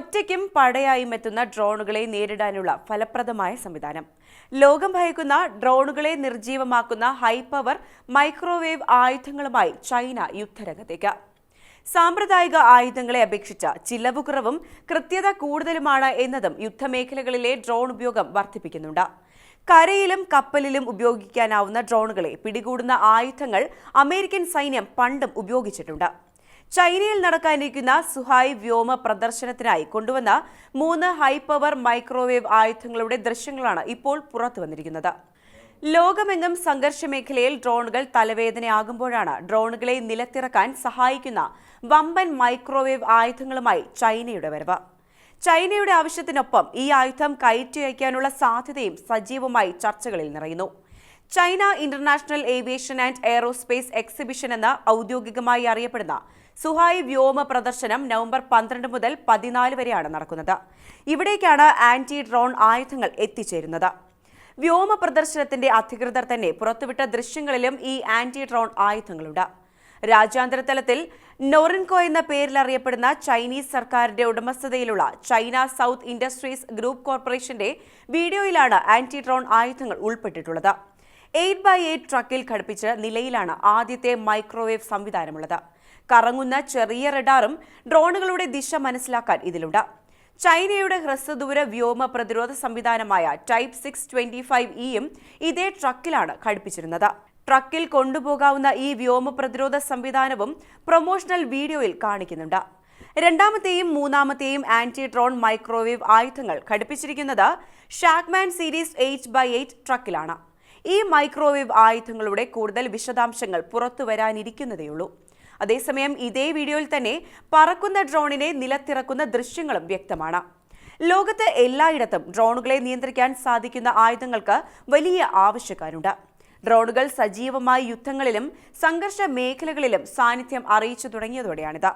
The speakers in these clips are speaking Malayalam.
ഒറ്റയ്ക്കും പടയായും എത്തുന്ന ഡ്രോണുകളെ നേരിടാനുള്ള ഫലപ്രദമായ സംവിധാനം. ലോകം ഭയക്കുന്ന ഡ്രോണുകളെ നിർജീവമാക്കുന്ന ഹൈ പവർ മൈക്രോവേവ് ആയുധങ്ങളുമായി ചൈന യുദ്ധരംഗത്തേക്ക്. സാമ്പ്രദായിക ആയുധങ്ങളെ അപേക്ഷിച്ച് ചിലവ് കുറവും കൃത്യത കൂടുതലുമാണ് എന്നതും യുദ്ധമേഖലകളിലെ ഡ്രോൺ ഉപയോഗം വർദ്ധിപ്പിക്കുന്നുണ്ട്. കരയിലും കപ്പലിലും ഉപയോഗിക്കാനാവുന്ന ഡ്രോണുകളെ പിടികൂടുന്ന ആയുധങ്ങൾ അമേരിക്കൻ സൈന്യം പണ്ടും ഉപയോഗിച്ചിട്ടുണ്ട്. ചൈനയിൽ നടക്കാനിരിക്കുന്ന സുഹായ് വ്യോമ പ്രദർശനത്തിനായി കൊണ്ടുവന്ന മൂന്ന് ഹൈ പവർ മൈക്രോവേവ് ആയുധങ്ങളുടെ ദൃശ്യങ്ങളാണ് ഇപ്പോൾ പുറത്തു വന്നിരിക്കുന്നത്. ലോകമെങ്ങും സംഘർഷ മേഖലയിൽ ഡ്രോണുകൾ തലവേദനയാകുമ്പോഴാണ് ഡ്രോണുകളെ നിലത്തിറക്കാൻ സഹായിക്കുന്ന വമ്പൻ മൈക്രോവേവ് ആയുധങ്ങളുമായി ചൈനയുടെ വരവ്. ചൈനയുടെ ആവശ്യത്തിനൊപ്പം ഈ ആയുധം കയറ്റി അയക്കാനുള്ള സാധ്യതയും സജീവമായി ചർച്ചകളിൽ നിറയുന്നു. China international aviation and aerospace exhibition എന്ന് ഔദ്യോഗികമായി അറിയപ്പെടുന്ന സുഹായ് വ്യോമ പ്രദർശനം നവംബർ പന്ത്രണ്ട് മുതൽ പതിനാല് വരെയാണ് നടക്കുന്നത്. ഇവിടേക്കാണ് ആന്റി ഡ്രോൺ ആയുധങ്ങൾ എത്തിച്ചേരുന്നത്. വ്യോമ പ്രദർശനത്തിന്റെ അധികൃതർ തന്നെ പുറത്തുവിട്ട ദൃശ്യങ്ങളിലും ഈ ആന്റി ഡ്രോൺ ആയുധങ്ങളുണ്ട്. രാജ്യാന്തര തലത്തിൽ നോറിൻകോ എന്ന പേരിൽ അറിയപ്പെടുന്ന ചൈനീസ് സർക്കാരിന്റെ ഉടമസ്ഥതയിലുള്ള ചൈന സൗത്ത് ഇൻഡസ്ട്രീസ് ഗ്രൂപ്പ് കോർപ്പറേഷന്റെ വീഡിയോയിലാണ് ആന്റി ഡ്രോൺ ആയുധങ്ങൾ ഉൾപ്പെട്ടിട്ടുള്ളത്. എയ്റ്റ് ബൈ എയ്റ്റ് ട്രക്കിൽ ഘടിപ്പിച്ച നിലയിലാണ് ആദ്യത്തെ മൈക്രോവേവ് സംവിധാനമുള്ളത്. കറങ്ങുന്ന ചെറിയ റഡാറും ഡ്രോണുകളുടെ ദിശ മനസ്സിലാക്കാൻ ഇതിലുണ്ട്. ചൈനയുടെ ഹ്രസ്വദൂര വ്യോമ പ്രതിരോധ സംവിധാനമായ ടൈപ്പ് സിക്സ് ട്വന്റി ഫൈവ് ഇയും ഇതേ ട്രക്കിലാണ് ഘടിപ്പിച്ചിരുന്നത്. ട്രക്കിൽ കൊണ്ടുപോകാവുന്ന ഈ വ്യോമ പ്രതിരോധ സംവിധാനവും പ്രൊമോഷണൽ വീഡിയോയിൽ കാണിക്കുന്നുണ്ട്. രണ്ടാമത്തെയും മൂന്നാമത്തെയും ആന്റി ഡ്രോൺ മൈക്രോവേവ് ആയുധങ്ങൾ ഘടിപ്പിച്ചിരിക്കുന്നത് Shacman series eight by eight ട്രക്കിലാണ്. ഈ മൈക്രോവേവ് ആയുധങ്ങളുടെ കൂടുതൽ വിശദാംശങ്ങൾ പുറത്തു വരാനിരിക്കുന്നതേയുള്ളൂ. അതേസമയം ഇതേ വീഡിയോയിൽ തന്നെ പറക്കുന്ന ഡ്രോണിനെ നിലത്തിറക്കുന്ന ദൃശ്യങ്ങളും വ്യക്തമാണ്. ലോകത്ത് എല്ലായിടത്തും ഡ്രോണുകളെ നിയന്ത്രിക്കാൻ സാധിക്കുന്ന ആയുധങ്ങൾക്ക് വലിയ ആവശ്യക്കാരുണ്ട്. ഡ്രോണുകൾ സജീവമായി യുദ്ധങ്ങളിലും സംഘർഷ മേഖലകളിലും സാന്നിധ്യം അറിയിച്ചു തുടങ്ങിയതോടെയാണിത്.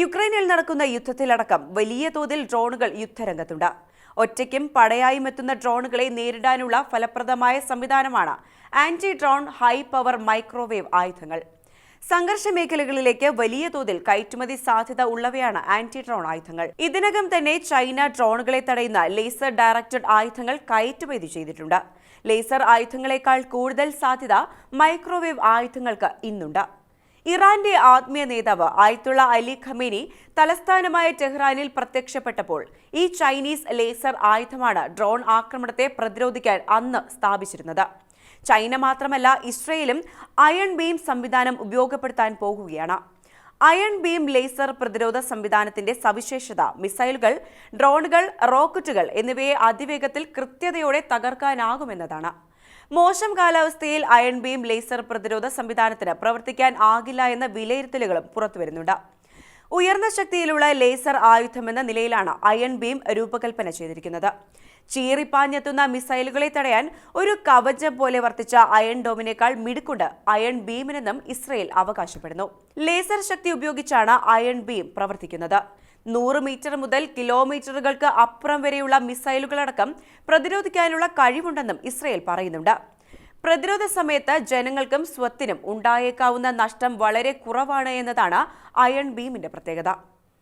യുക്രൈനിൽ നടക്കുന്ന യുദ്ധത്തിലടക്കം വലിയ തോതിൽ ഡ്രോണുകൾ യുദ്ധരംഗത്തുണ്ട്. ഒറ്റയ്ക്കും പടയായും എത്തുന്ന ഡ്രോണുകളെ നേരിടാനുള്ള ഫലപ്രദമായ സംവിധാനമാണ് anti drone high power microwave ആയുധങ്ങൾ. സംഘർഷ മേഖലകളിലേക്ക് വലിയ തോതിൽ കയറ്റുമതി സാധ്യത ഉള്ളവയാണ് ആന്റി ഡ്രോൺ ആയുധങ്ങൾ. ഇതിനകം തന്നെ ചൈന ഡ്രോണുകളെ തടയുന്ന ലേസർ ഡയറക്റ്റഡ് ആയുധങ്ങൾ കയറ്റുമതി ചെയ്തിട്ടുണ്ട്. ലേസർ ആയുധങ്ങളെക്കാൾ കൂടുതൽ സാധ്യത മൈക്രോവേവ് ആയുധങ്ങൾക്ക് ഇന്നുണ്ട്. ഇറാന്റെ ആത്മീയ നേതാവ് ആയത്തുള്ള അലി ഖമേനി തലസ്ഥാനമായ ടെഹ്റാനിൽ പ്രത്യക്ഷപ്പെട്ടപ്പോൾ ഈ ചൈനീസ് ലേസർ ആയുധമാണ് ഡ്രോൺ ആക്രമണത്തെ പ്രതിരോധിക്കാൻ അന്ന് സ്ഥാപിച്ചിരുന്നത്. ചൈന മാത്രമല്ല ഇസ്രയേലും അയൺ ബീം സംവിധാനം ഉപയോഗപ്പെടുത്താൻ പോകുകയാണ്. അയൺ ബീം ലേസർ പ്രതിരോധ സംവിധാനത്തിന്റെ സവിശേഷത മിസൈലുകൾ ഡ്രോണുകൾ റോക്കറ്റുകൾ എന്നിവയെ അതിവേഗത്തിൽ കൃത്യതയോടെ തകർക്കാനാകുമെന്നതാണ്. മോശം കാലാവസ്ഥയിൽ അയൺ ബീം ലേസർ പ്രതിരോധ സംവിധാനത്തിന് പ്രവർത്തിക്കാൻ ആകില്ല എന്ന വിലയിരുത്തലുകളും പുറത്തുവരുന്നുണ്ട്. ഉയർന്ന ശക്തിയിലുള്ള ലേസർ ആയുധമെന്ന നിലയിലാണ് അയൺ ബീം രൂപകൽപ്പന ചെയ്തിരിക്കുന്നത്. ചീറിപ്പാഞ്ഞെത്തുന്ന മിസൈലുകളെ തടയാൻ ഒരു കവചം പോലെ വർത്തിച്ച അയൺ ഡോമിനേക്കാൾ മിടുക്കുണ്ട് അയൺ ബീമിനെന്നും ഇസ്രയേൽ അവകാശപ്പെടുന്നു. ലേസർ ശക്തി ഉപയോഗിച്ചാണ് അയൺ ബീം പ്രവർത്തിക്കുന്നത്. നൂറ് മീറ്റർ മുതൽ കിലോമീറ്ററുകൾക്ക് അപ്പുറം വരെയുള്ള മിസൈലുകളടക്കം പ്രതിരോധിക്കാനുള്ള കഴിവുണ്ടെന്നും ഇസ്രയേൽ പറയുന്നുണ്ട്. പ്രതിരോധ സമയത്ത് ജനങ്ങൾക്കും സ്വത്തിനും ഉണ്ടായേക്കാവുന്ന നഷ്ടം വളരെ കുറവാണ് എന്നതാണ് അയൺ ബീമിന്റെ പ്രത്യേകത.